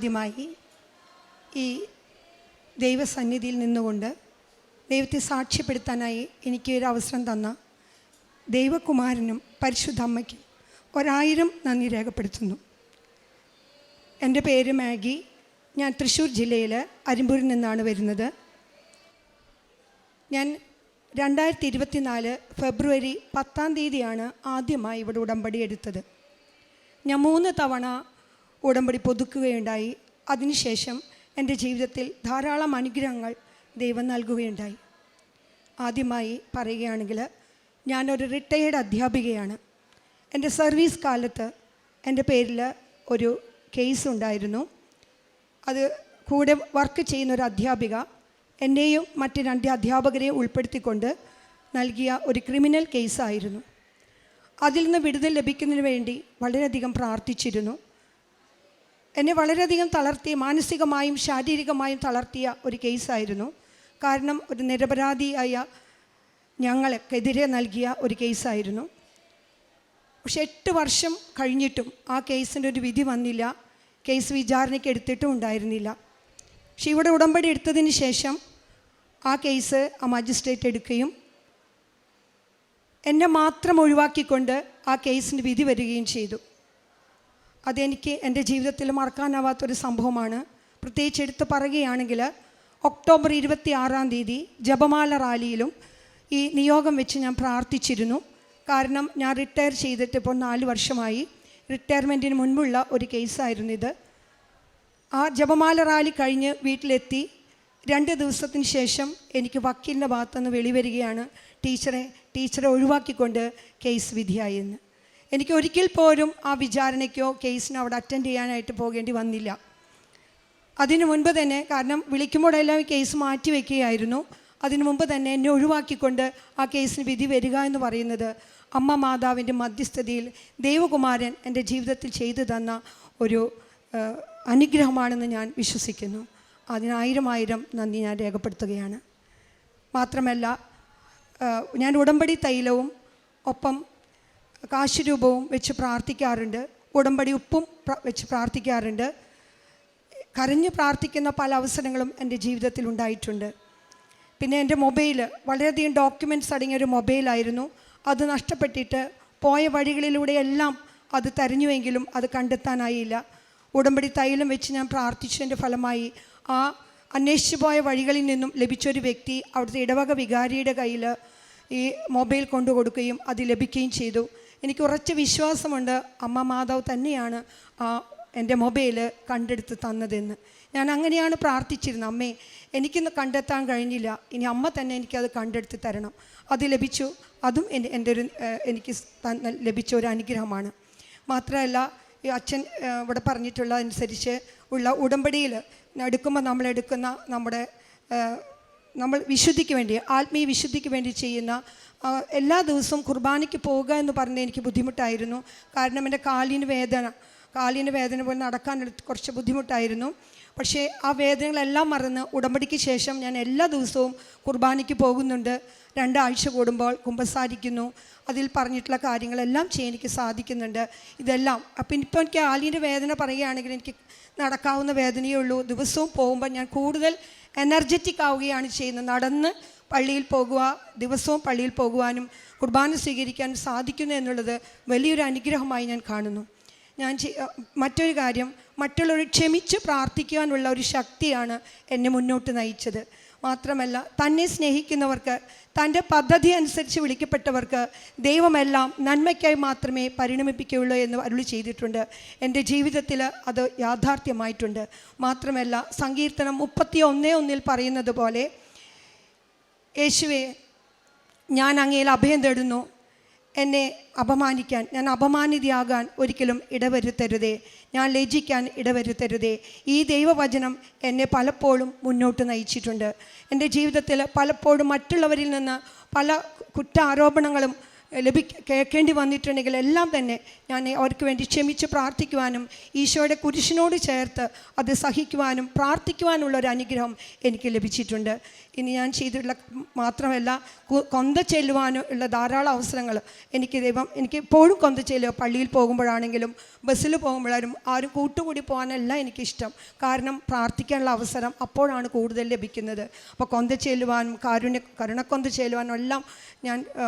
ആദ്യമായി ഈ ദൈവസന്നിധിയിൽ നിന്നുകൊണ്ട് ദൈവത്തെ സാക്ഷ്യപ്പെടുത്താനായി എനിക്ക് ഒരു അവസരം തന്ന ദൈവകുമാരനും പരിശുദ്ധ അമ്മയ്ക്കും ഒരായിരം നന്ദി രേഖപ്പെടുത്തുന്നു. എന്റെ പേര് മാഗി. ഞാൻ തൃശ്ശൂർ ജില്ലയിൽ അരിമ്പൂരിൽ നിന്നാണ് വരുന്നത്. ഞാൻ രണ്ടായിരത്തി ഇരുപത്തിനാല് ഫെബ്രുവരി പത്താം തീയതിയാണ് ആദ്യമായി ഇവിടെ ഉടമ്പടി എടുത്തത്. ഞാൻ മൂന്ന് തവണ ഉടമ്പടി പുതുക്കുകയുണ്ടായി. അതിനുശേഷം എന്റെ ജീവിതത്തിൽ ധാരാളം അനുഗ്രഹങ്ങൾ ദൈവം നൽകുകയുണ്ടായി. ആദ്യമായി പറയുകയാണെങ്കിൽ ഞാനൊരു റിട്ടയേർഡ് അധ്യാപികയാണ്. എന്റെ സർവീസ് കാലത്ത് എന്റെ പേരിൽ ഒരു കേസ് ഉണ്ടായിരുന്നു. അത് കൂടെ വർക്ക് ചെയ്യുന്ന ഒരു അധ്യാപിക എന്നെയും മറ്റ് രണ്ട് അധ്യാപകരെയും ഉൾപ്പെടുത്തിക്കൊണ്ട് നൽകിയ ഒരു ക്രിമിനൽ കേസായിരുന്നു അതിൽ നിന്ന് വിടുതൽ ലഭിക്കുന്നതിന് വേണ്ടി വളരെയധികം പ്രാർത്ഥിച്ചിരുന്നു. എന്നെ വളരെയധികം തളർത്തിയ മാനസികമായും ശാരീരികമായും തളർത്തിയ ഒരു കേസായിരുന്നു. കാരണം ഒരു നിരപരാധിയായ ഞങ്ങൾക്കെതിരെ നൽകിയ ഒരു കേസായിരുന്നു. പക്ഷെ എട്ട് വർഷം കഴിഞ്ഞിട്ടും ആ കേസിന്റെ ഒരു വിധി വന്നില്ല. കേസ് വിചാരണയ്ക്ക് എടുത്തിട്ടും ഉണ്ടായിരുന്നില്ല. പക്ഷെ ഇവിടെ ഉടമ്പടി എടുത്തതിന് ശേഷം ആ കേസ് ആ മജിസ്ട്രേറ്റ് എടുക്കുകയും എന്നെ മാത്രം ഒഴിവാക്കിക്കൊണ്ട് ആ കേസിന് വിധി വരികയും ചെയ്തു. അതെനിക്ക് എന്റെ ജീവിതത്തിൽ മറക്കാനാവാത്തൊരു സംഭവമാണ്. പ്രത്യേകിച്ച് എടുത്ത് പറയുകയാണെങ്കിൽ ഒക്ടോബർ ഇരുപത്തി ആറാം തീയതി ജപമാല റാലിയിലും ഈ നിയോഗം വെച്ച് ഞാൻ പ്രാർത്ഥിച്ചിരുന്നു. കാരണം ഞാൻ റിട്ടയർ ചെയ്തിട്ട് ഇപ്പോൾ നാല് വർഷമായി റിട്ടയർമെന്റിന് മുൻപുള്ള ഒരു കേസായിരുന്നു ഇത്. ആ ജപമാല റാലി കഴിഞ്ഞ് വീട്ടിലെത്തി. രണ്ട് ദിവസത്തിന് ശേഷം എനിക്ക് വക്കീലിന്റെ ഭാഗത്തുനിന്ന് വെളിവരികയാണ് ടീച്ചറെ ടീച്ചറെ ഒഴിവാക്കിക്കൊണ്ട് കേസ് വിധിയായെന്ന് എനിക്ക് ഒരിക്കൽ പോലും ആ വിചാരണയ്ക്കോ കേസിനോ അവിടെ അറ്റൻഡ് ചെയ്യാനായിട്ട് പോകേണ്ടി വന്നില്ല. അതിനു മുൻപ് തന്നെ കാരണം വിളിക്കുമ്പോഴെല്ലാം ഈ കേസ് മാറ്റി വയ്ക്കുകയായിരുന്നു അതിനു മുമ്പ് തന്നെ എന്നെ ഒഴിവാക്കിക്കൊണ്ട് ആ കേസിന് വിധി വരിക എന്ന് പറയുന്നത് അമ്മ മാതാവിന്റെ മധ്യസ്ഥതയിൽ ദേവകുമാരൻ എന്റെ ജീവിതത്തിൽ ചെയ്തു തന്ന ഒരു അനുഗ്രഹമാണെന്ന് ഞാൻ വിശ്വസിക്കുന്നു. അതിനായിരം ആയിരം നന്ദി ഞാൻ രേഖപ്പെടുത്തുകയാണ്. മാത്രമല്ല ഞാൻ ഉടമ്പടി തൈലവും ഒപ്പം കാശുരൂപവും വെച്ച് പ്രാർത്ഥിക്കാറുണ്ട്. ഉടമ്പടി ഉപ്പും വെച്ച് പ്രാർത്ഥിക്കാറുണ്ട്. കരഞ്ഞ് പ്രാർത്ഥിക്കുന്ന പല അവസരങ്ങളും എന്റെ ജീവിതത്തിൽ ഉണ്ടായിട്ടുണ്ട്. പിന്നെ എന്റെ മൊബൈൽ വളരെയധികം ഡോക്യുമെന്റ്സ് അടങ്ങിയ ഒരു മൊബൈലായിരുന്നു. അത് നഷ്ടപ്പെട്ടിട്ട് പോയ വഴികളിലൂടെയെല്ലാം അത് തെരഞ്ഞുവെങ്കിലും അത് കണ്ടെത്താനായില്ല. ഉടമ്പടി തൈലം വെച്ച് ഞാൻ പ്രാർത്ഥിച്ചതിന്റെ ഫലമായി ആ അന്വേഷിച്ചു പോയ വഴികളിൽ നിന്നും ലഭിച്ചൊരു വ്യക്തി അവിടുത്തെ ഇടവക വികാരിയുടെ കയ്യിൽ ഈ മൊബൈൽ കൊണ്ടു കൊടുക്കുകയും അത് ലഭിക്കുകയും ചെയ്തു. എനിക്ക് ഉറച്ച വിശ്വാസമുണ്ട് അമ്മ മാതാവ് തന്നെയാണ് ആ എന്റെ മൊബൈൽ കണ്ടെടുത്ത് തന്നതെന്ന്. ഞാൻ അങ്ങനെയാണ് പ്രാർത്ഥിച്ചിരുന്നത്. അമ്മേ എനിക്കിന്ന് കണ്ടെത്താൻ കഴിഞ്ഞില്ല. ഇനി അമ്മ തന്നെ എനിക്കത് കണ്ടെടുത്ത് തരണം. അത് ലഭിച്ചു. അതും എന്റെ ഒരു എനിക്ക് ലഭിച്ച ഒരു അനുഗ്രഹമാണ്. മാത്രമല്ല ഈ അച്ഛൻ ഇവിടെ പറഞ്ഞിട്ടുള്ള അനുസരിച്ച് ഉള്ള ഉടമ്പടിയിൽ എടുക്കുമ്പോൾ നമ്മളെടുക്കുന്ന നമ്മുടെ നമ്മൾ വിശുദ്ധിക്ക് വേണ്ടി ആത്മീയ വിശുദ്ധിക്ക് വേണ്ടി ചെയ്യുന്ന എല്ലാ ദിവസവും കുർബാനയ്ക്ക് പോവുക എന്ന് പറഞ്ഞ് എനിക്ക് ബുദ്ധിമുട്ടായിരുന്നു. കാരണം എന്റെ കാലിന് വേദന കാലിന് വേദന പോലെ നടക്കാൻ കുറച്ച് ബുദ്ധിമുട്ടായിരുന്നു. പക്ഷേ ആ വേദനകളെല്ലാം മറന്ന് ഉടമ്പടിക്ക് ശേഷം ഞാൻ എല്ലാ ദിവസവും കുർബാനയ്ക്ക് പോകുന്നുണ്ട്. രണ്ടാഴ്ച കൂടുമ്പോൾ കുമ്പസാരിക്കുന്നു. അതിൽ പറഞ്ഞിട്ടുള്ള കാര്യങ്ങളെല്ലാം ചെയ്യാൻ എനിക്ക് സാധിക്കുന്നുണ്ട്. ഇതെല്ലാം. അപ്പം ഇപ്പോൾ എനിക്ക് ആലിന്റെ വേദന പറയുകയാണെങ്കിൽ എനിക്ക് നടക്കാവുന്ന വേദനയേ ഉള്ളൂ. ദിവസവും പോകുമ്പോൾ ഞാൻ കൂടുതൽ എനർജറ്റിക് ആവുകയാണ് ചെയ്യുന്നത്. നടന്ന് പള്ളിയിൽ പോകുക ദിവസവും പള്ളിയിൽ പോകുവാനും കുർബാന സ്വീകരിക്കാനും സാധിക്കുന്നു എന്നുള്ളത് വലിയൊരു അനുഗ്രഹമായി ഞാൻ കാണുന്നു. ഞാൻ മറ്റൊരു കാര്യം മറ്റുള്ളവർ ക്ഷമിച്ച് പ്രാർത്ഥിക്കുവാനുള്ള ഒരു ശക്തിയാണ് എന്നെ മുന്നോട്ട് നയിച്ചത്. മാത്രമല്ല തന്നെ സ്നേഹിക്കുന്നവർക്ക് തന്റെ പദ്ധതി അനുസരിച്ച് വിളിക്കപ്പെട്ടവർക്ക് ദൈവമെല്ലാം നന്മയ്ക്കായി മാത്രമേ പരിണമിപ്പിക്കുകയുള്ളൂ എന്ന് അരുളി ചെയ്തിട്ടുണ്ട്. എന്റെ ജീവിതത്തിൽ അത് യാഥാർത്ഥ്യമായിട്ടുണ്ട്. മാത്രമല്ല സങ്കീർത്തനം മുപ്പത്തി ഒന്നേ ഒന്നിൽ പറയുന്നത് പോലെ യേശുവെ ഞാൻ അങ്ങയിൽ അഭയം തേടുന്നു. എന്നെ അപമാനിക്കാൻ ഞാൻ അപമാനിതയാകാൻ ഒരിക്കലും ഇടവരുത്തരുതേ. ഞാൻ ലജിക്കാൻ ഇടവരുത്തരുതേ. ഈ ദൈവവചനം എന്നെ പലപ്പോഴും മുന്നോട്ട് നയിച്ചിട്ടുണ്ട്. എന്റെ ജീവിതത്തിൽ പലപ്പോഴും മറ്റുള്ളവരിൽ നിന്ന് പല കുറ്റാരോപണങ്ങളും ലഭി കേൾക്കേണ്ടി വന്നിട്ടുണ്ടെങ്കിൽ എല്ലാം തന്നെ ഞാൻ അവർക്ക് വേണ്ടി ക്ഷമിച്ച് പ്രാർത്ഥിക്കുവാനും ഈശോയുടെ കുരിശിനോട് ചേർത്ത് അത് സഹിക്കുവാനും പ്രാർത്ഥിക്കുവാനുള്ള ഒരു അനുഗ്രഹം എനിക്ക് ലഭിച്ചിട്ടുണ്ട്. ഇനി ഞാൻ ചെയ്തിട്ടുള്ള മാത്രമല്ല കൊന്ത ചെല്ലുവാനും ഉള്ള ധാരാളം അവസരങ്ങൾ എനിക്ക് ദൈവം എനിക്ക് എപ്പോഴും കൊന്ത ചെല്ലുക. പള്ളിയിൽ പോകുമ്പോഴാണെങ്കിലും ബസ്സിൽ പോകുമ്പോഴാലും ആരും കൂട്ടുകൂടി പോകാനല്ല എനിക്കിഷ്ടം. കാരണം പ്രാർത്ഥിക്കാനുള്ള അവസരം അപ്പോഴാണ് കൂടുതൽ ലഭിക്കുന്നത്. അപ്പോൾ കൊന്ത ചെല്ലുവാനും കാരുണ്യ കരുണക്കൊന്ത ചെല്ലുവാനും എല്ലാം ഞാൻ ആ,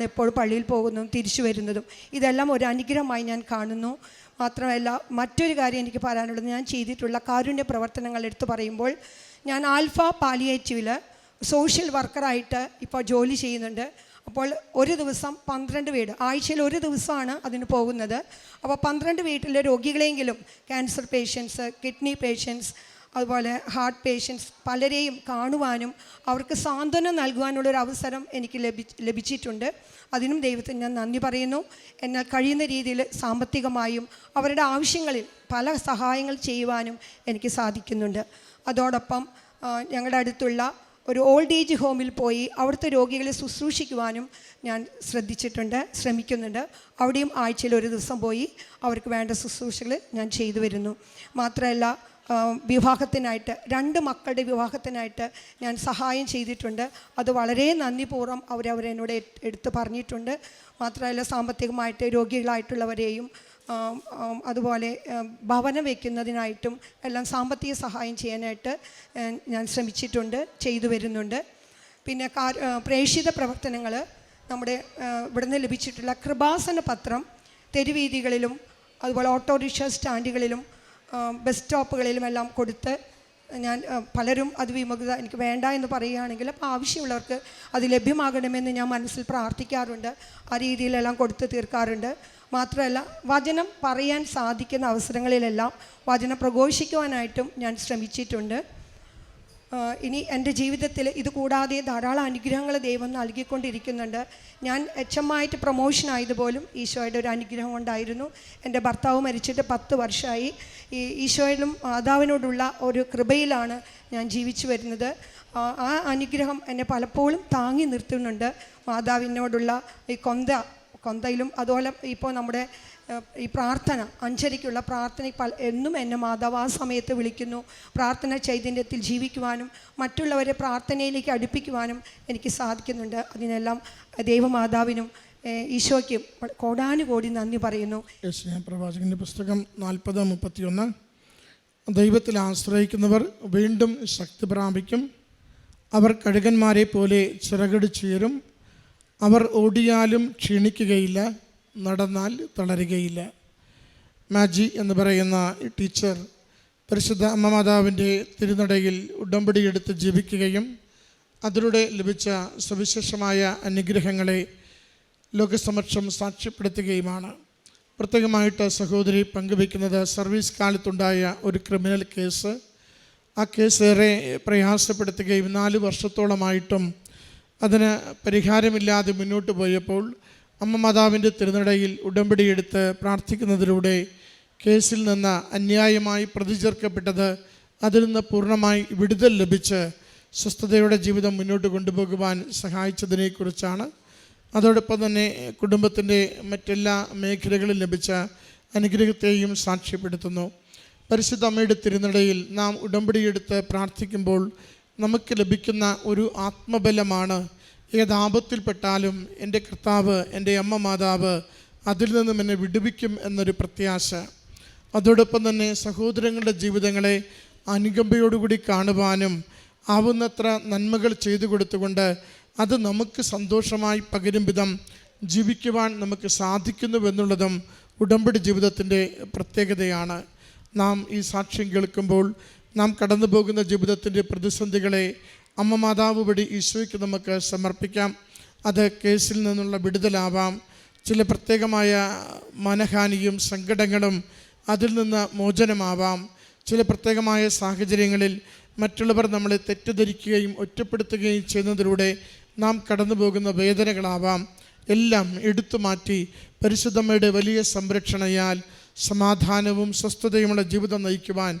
പ്രാർത്ഥിച്ചുകൊണ്ടാണ് എപ്പോഴും പള്ളിയിൽ പോകുന്നതും തിരിച്ചു വരുന്നതും ഇതെല്ലാം ഒരു അനുഗ്രഹമായി ഞാൻ കാണുന്നു. മാത്രമല്ല മറ്റൊരു കാര്യം എനിക്ക് പറയാനുള്ളത് ഞാൻ ചെയ്തിട്ടുള്ള കാരുണ്യ പ്രവർത്തനങ്ങൾ എടുത്തു പറയുമ്പോൾ ഞാൻ ആൽഫ പാലിയേറ്റീവിൽ സോഷ്യൽ വർക്കറായിട്ട് ഇപ്പോൾ ജോലി ചെയ്യുന്നുണ്ട്. അപ്പോൾ ഒരു ദിവസം പന്ത്രണ്ട് വീട് ആഴ്ചയിൽ ഒരു ദിവസമാണ് അതിന് പോകുന്നത്. അപ്പോൾ പന്ത്രണ്ട് വീട്ടിലെ രോഗികളെങ്കിലും ക്യാൻസർ പേഷ്യൻസ് കിഡ്നി പേഷ്യൻസ് അതുപോലെ ഹാർട്ട് പേഷ്യൻസ് പലരെയും കാണുവാനും അവർക്ക് സാന്ത്വനം നൽകുവാനുള്ളൊരു അവസരം എനിക്ക് ലഭി ലഭിച്ചിട്ടുണ്ട്. അതിനും ദൈവത്തിന് ഞാൻ നന്ദി പറയുന്നു. എന്നാൽ കഴിയുന്ന രീതിയിൽ സാമ്പത്തികമായും അവരുടെ ആവശ്യങ്ങളിൽ പല സഹായങ്ങൾ ചെയ്യുവാനും എനിക്ക് സാധിക്കുന്നുണ്ട്. അതോടൊപ്പം ഞങ്ങളുടെ അടുത്തുള്ള ഒരു ഓൾഡ് ഏജ് ഹോമിൽ പോയി അവിടുത്തെ രോഗികളെ ശുശ്രൂഷിക്കുവാനും ഞാൻ ശ്രദ്ധിച്ചിട്ടുണ്ട് ശ്രമിക്കുന്നുണ്ട്. അവിടെയും ആഴ്ചയിൽ ഒരു ദിവസം പോയി അവർക്ക് വേണ്ട ശുശ്രൂഷകൾ ഞാൻ ചെയ്തു വരുന്നു. മാത്രമല്ല വിവാഹത്തിനായിട്ട് രണ്ട് മക്കളുടെ വിവാഹത്തിനായിട്ട് ഞാൻ സഹായം ചെയ്തിട്ടുണ്ട്. അത് വളരെ നന്ദിപൂർവം അവരവരെന്നോട് എട്- എടുത്ത് പറഞ്ഞിട്ടുണ്ട്. മാത്രമല്ല സാമ്പത്തികമായിട്ട് രോഗികളായിട്ടുള്ളവരെയും അതുപോലെ ഭവനം വയ്ക്കുന്നതിനായിട്ടും എല്ലാം സാമ്പത്തിക സഹായം ചെയ്യാനായിട്ട് ഞാൻ ശ്രമിച്ചിട്ടുണ്ട് ചെയ്തു വരുന്നുണ്ട്. പിന്നെ പ്രേക്ഷിത പ്രവർത്തനങ്ങൾ നമ്മുടെ ഇവിടെ ഇവിടുന്ന് ലഭിച്ചിട്ടുള്ള കൃപാസന പത്രം തെരുവീതികളിലും അതുപോലെ ഓട്ടോറിക്ഷ സ്റ്റാൻഡുകളിലും ബസ് സ്റ്റോപ്പുകളിലും എല്ലാം കൊടുത്ത് ഞാൻ പലരും അത് വിമുഖത എനിക്ക് വേണ്ട എന്ന് പറയുകയാണെങ്കിൽ അപ്പോൾ ആവശ്യമുള്ളവർക്ക് അത് ലഭ്യമാകണമെന്ന് ഞാൻ മനസ്സിൽ പ്രാർത്ഥിക്കാറുണ്ട്. ആ രീതിയിലെല്ലാം കൊടുത്ത് തീർക്കാറുണ്ട്. മാത്രമല്ല വചനം പറയാൻ സാധിക്കുന്ന അവസരങ്ങളിലെല്ലാം വചനം പ്രഘോഷിക്കുവാനായിട്ടും ഞാൻ ശ്രമിച്ചിട്ടുണ്ട്. ഇനി എന്റെ ജീവിതത്തിൽ ഇത് കൂടാതെ ധാരാളം അനുഗ്രഹങ്ങൾ ദൈവം നൽകിക്കൊണ്ടിരിക്കുന്നുണ്ട്. ഞാൻ എച്ച് എം ആയിട്ട് പ്രൊമോഷൻ ആയതുപോലും ഈശോയുടെ ഒരു അനുഗ്രഹം കൊണ്ടായിരുന്നു. എന്റെ ഭർത്താവ് മരിച്ചിട്ട് പത്ത് വർഷമായി. ഈ ഈശോയിലും മാതാവിനോടുള്ള ഒരു കൃപയിലാണ് ഞാൻ ജീവിച്ചു വരുന്നത്. ആ അനുഗ്രഹം എന്നെ പലപ്പോഴും താങ്ങി നിർത്തുന്നുണ്ട്. മാതാവിനോടുള്ള ഈ കൊന്ത കൊന്തയിലും അതുപോലെ ഇപ്പോൾ നമ്മുടെ ഈ പ്രാർത്ഥന അഞ്ചരിക്കുള്ള പ്രാർത്ഥന പല എന്നും എന്നെ മാതാവ് ആ സമയത്ത് വിളിക്കുന്നു. പ്രാർത്ഥന ചൈതന്യത്തിൽ ജീവിക്കുവാനും മറ്റുള്ളവരെ പ്രാർത്ഥനയിലേക്ക് അടുപ്പിക്കുവാനും എനിക്ക് സാധിക്കുന്നുണ്ട്. അതിനെല്ലാം ദൈവമാതാവിനും ഈശോയ്ക്കും കോടാനുകോടി നന്ദി പറയുന്നു. പ്രവാചകന്റെ പുസ്തകം നാൽപ്പത് മുപ്പത്തിയൊന്ന്. ദൈവത്തിൽ ആശ്രയിക്കുന്നവർ വീണ്ടും ശക്തി പ്രാപിക്കും. അവർ കഴുകന്മാരെ പോലെ ചിറകടിച്ചുയരും അവർ ഓടിയാലും ക്ഷീണിക്കുകയില്ല നടന്നാൽ തളരുകയില്ല. മാജി എന്ന് പറയുന്ന ടീച്ചർ പരിശുദ്ധ അമ്മ മാതാവിന്റെ തിരുനടയിൽ ഉടമ്പടിയെടുത്ത് ജീവിക്കുകയും അതിലൂടെ ലഭിച്ച സവിശേഷമായ അനുഗ്രഹങ്ങളെ ലോകസമക്ഷം സാക്ഷ്യപ്പെടുത്തുകയുമാണ്. പ്രത്യേകമായിട്ട് സഹോദരി പങ്കുവയ്ക്കുന്നത് സർവീസ് കാലത്തുണ്ടായ ഒരു ക്രിമിനൽ കേസ്. ആ കേസ് ഏറെ പ്രയാസപ്പെടുത്തുകയും നാല് വർഷത്തോളമായിട്ടും അതിന് പരിഹാരമില്ലാതെ മുന്നോട്ട് പോയപ്പോൾ അമ്മ മാതാവിന്റെ തിരുനടയിൽ ഉടമ്പടിയെടുത്ത് പ്രാർത്ഥിക്കുന്നതിലൂടെ കേസിൽ നിന്ന് അന്യായമായി പ്രതി ചേർക്കപ്പെട്ടത് അതിൽ നിന്ന് പൂർണമായി വിടുതൽ ലഭിച്ച് സ്വസ്ഥതയുടെ ജീവിതം മുന്നോട്ട് കൊണ്ടുപോകുവാൻ സഹായിച്ചതിനെക്കുറിച്ചാണ്. അതോടൊപ്പം തന്നെ കുടുംബത്തിന്റെ മറ്റെല്ലാ മേഖലകളിൽ ലഭിച്ച അനുഗ്രഹത്തെയും സാക്ഷ്യപ്പെടുത്തുന്നു. പരിശുദ്ധ അമ്മയുടെ തിരുനടയിൽ നാം ഉടമ്പടിയെടുത്ത് പ്രാർത്ഥിക്കുമ്പോൾ നമുക്ക് ലഭിക്കുന്ന ഒരു ആത്മബലമാണ്. ഏതാപത്തിൽപ്പെട്ടാലും എന്റെ കർത്താവ് എന്റെ അമ്മ മാതാവ് അതിൽ നിന്നും എന്നെ വിടുവിക്കും എന്നൊരു പ്രത്യാശ. അതോടൊപ്പം തന്നെ സഹോദരങ്ങളുടെ ജീവിതങ്ങളെ അനുകമ്പയോടുകൂടി കാണുവാനും ആവുന്നത്ര നന്മകൾ ചെയ്തു കൊടുത്തുകൊണ്ട് അത് നമുക്ക് സന്തോഷമായി പകരും വിധം ജീവിക്കുവാൻ നമുക്ക് സാധിക്കുന്നുവെന്നുള്ളതും ഉടമ്പടി ജീവിതത്തിന്റെ പ്രത്യേകതയാണ്. നാം ഈ സാക്ഷ്യം കേൾക്കുമ്പോൾ നാം കടന്നു പോകുന്ന ജീവിതത്തിന്റെ പ്രതിസന്ധികളെ അമ്മ മാതാവ് വഴി ഈശോയ്ക്ക് നമുക്ക് സമർപ്പിക്കാം. അത് കേസിൽ നിന്നുള്ള വിടുതലാവാം. ചില പ്രത്യേകമായ മനഹാനിയും സങ്കടങ്ങളും അതിൽ നിന്ന് മോചനമാവാം. ചില പ്രത്യേകമായ സാഹചര്യങ്ങളിൽ മറ്റുള്ളവർ നമ്മളെ തെറ്റിദ്ധരിക്കുകയും ഒറ്റപ്പെടുത്തുകയും ചെയ്യുന്നതിലൂടെ നാം കടന്നു പോകുന്ന വേദനകളാവാം. എല്ലാം എടുത്തു മാറ്റി പരിശുദ്ധമ്മയുടെ വലിയ സംരക്ഷണയാൽ സമാധാനവും സ്വസ്ഥതയുമുള്ള ജീവിതം നയിക്കുവാൻ